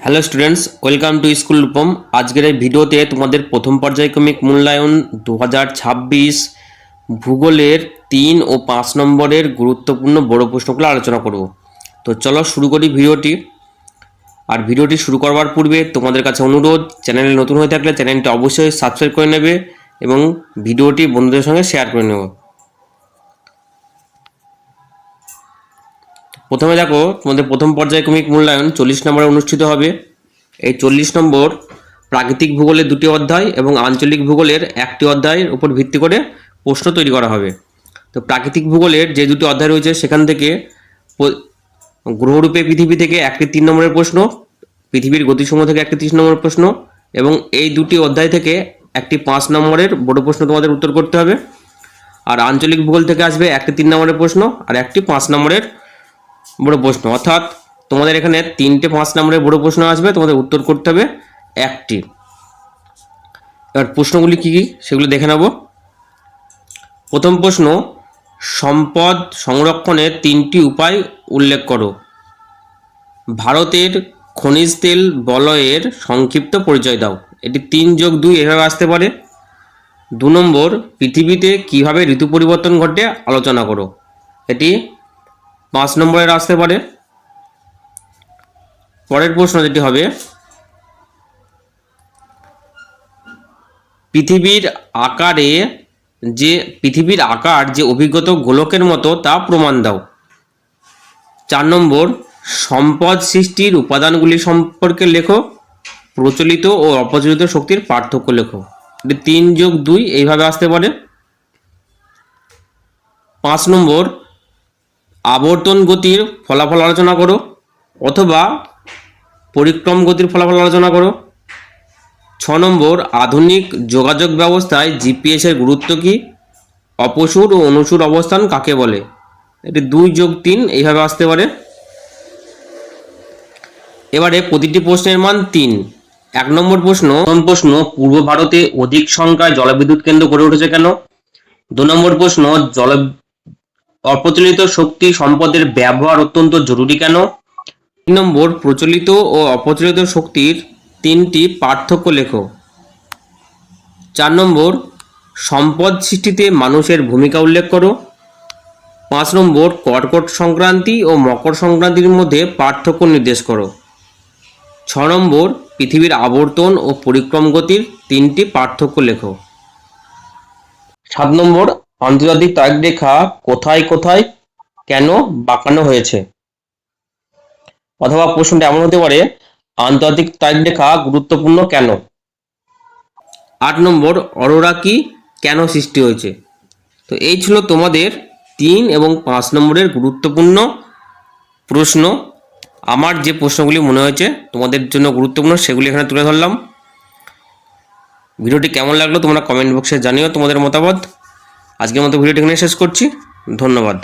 Hello students welcome to school Rupam আজকের এই ভিডিওতে তোমাদের প্রথম পর্যায়ক্রমিক মূল্যায়ন দু হাজার ছাব্বিশ ভূগোলের তিন ও পাঁচ নম্বরের গুরুত্বপূর্ণ বড় প্রশ্নগুলো আলোচনা করব। তো চলো শুরু করি ভিডিওটি। আর ভিডিওটি শুরু করবার পূর্বে তোমাদের কাছে অনুরোধ, চ্যানেলে নতুন হয়ে থাকলে চ্যানেলটি অবশ্যই সাবস্ক্রাইব করে নেবে এবং ভিডিওটি বন্ধুদের সঙ্গে শেয়ার করে নেবে। প্রথমে দেখো, তোমাদের প্রথম পর্যায়ক্রমিক মূল্যায়ন চল্লিশ নম্বরে অনুষ্ঠিত হবে। এই চল্লিশ নম্বর প্রাকৃতিক ভূগোলের দুটি অধ্যায় এবং আঞ্চলিক ভূগোলের একটি অধ্যায়ের উপর ভিত্তি করে প্রশ্ন তৈরি করা হবে। তো প্রাকৃতিক ভূগোলের যে দুটি অধ্যায় রয়েছে, সেখান থেকে গ্রহরূপে পৃথিবী থেকে একটি তিন নম্বরের প্রশ্ন, পৃথিবীর গতিসমূহ থেকে একটি তিরিশ নম্বরের প্রশ্ন এবং এই দুটি অধ্যায় থেকে একটি পাঁচ নম্বরের বড় প্রশ্ন তোমাদের উত্তর করতে হবে। আর আঞ্চলিক ভূগোল থেকে আসবে একটি তিন নম্বরের প্রশ্ন আর একটি পাঁচ নম্বরের বড় প্রশ্ন। অর্থাৎ তোমাদের এখানে তিনটে পাঁচ নম্বরের বড় প্রশ্ন আসবে, তোমাদের উত্তর করতে হবে একটি। এবার প্রশ্নগুলি কী কী? সেগুলো দেখে নেব। প্রথম প্রশ্ন, সম্পদ সংরক্ষণের তিনটি উপায় উল্লেখ করো। ভারতের খনিজ তেল বলয়ের সংক্ষিপ্ত পরিচয় দাও। এটি তিন যোগ দুই এভাবে আসতে পারে। দু নম্বর, পৃথিবীতে কীভাবে ঋতু পরিবর্তন ঘটে আলোচনা করো। এটি পাঁচ নম্বরের আসতে পারে। পরের প্রশ্ন যেটি হবে, পৃথিবীর আকারে যে, পৃথিবীর আকার যে অভিজ্ঞত গোলকের মতো তা প্রমাণ দাও। চার নম্বর, সম্পদ সৃষ্টির উপাদানগুলি সম্পর্কে লেখো, প্রচলিত ও অপ্রচলিত শক্তির পার্থক্য লেখো। তিন যোগ দুই এইভাবে আসতে পারে। পাঁচ নম্বর আবর্তন গতির ফলাফল আলোচনা করো অথবা পরিক্রম গতির ফলাফল আলোচনা করো। ছ নম্বর, আধুনিক যোগাযোগ ব্যবস্থায় জিপিএসের গুরুত্ব কী? অপসুর ও অনুসুর অবস্থান কাকে বলে? এটি দুই যোগ তিন, এইভাবে আসতে পারে। এবারে প্রতিটি প্রশ্নের মান তিন। এক নম্বর প্রশ্ন প্রথম প্রশ্ন পূর্ব ভারতে অধিক সংখ্যায় জলবিদ্যুৎ কেন্দ্র গড়ে উঠেছে কেন? দু নম্বর প্রশ্ন, জল অপ্রচলিত শক্তি সম্পদের ব্যবহার অত্যন্ত জরুরি কেন? তিন নম্বর, প্রচলিত ও অপ্রচলিত শক্তির তিনটি পার্থক্য লেখো। চার নম্বর, সম্পদ সৃষ্টিতে মানুষের ভূমিকা উল্লেখ করো। পাঁচ নম্বর, কর্কট সংক্রান্তি ও মকর সংক্রান্তির মধ্যে পার্থক্য নির্দেশ করো। ছ নম্বর, পৃথিবীর আবর্তন ও পরিক্রম গতির তিনটি পার্থক্য লেখো। সাত নম্বর আন্তর্জাতিক তারিখ রেখা কোথায় কোথায়, কেন বাঁকানো হয়েছে? অথবা প্রশ্নটা এমন হতে পারে, আন্তর্জাতিক তারিখ রেখা গুরুত্বপূর্ণ কেন? আট নম্বর, অরোরা কি কেন সৃষ্টি হয়েছে? তো এই ছিল তোমাদের তিন এবং পাঁচ নম্বরের গুরুত্বপূর্ণ প্রশ্ন। আমার যে প্রশ্নগুলি মনে হয়েছে তোমাদের জন্য গুরুত্বপূর্ণ সেগুলি এখানে তুলে ধরলাম। ভিডিওটি কেমন লাগল তোমরা কমেন্ট বক্সে জানিও তোমাদের মতামত। আজকের মতো ভিডিওটি এখানে শেষ করছি। ধন্যবাদ।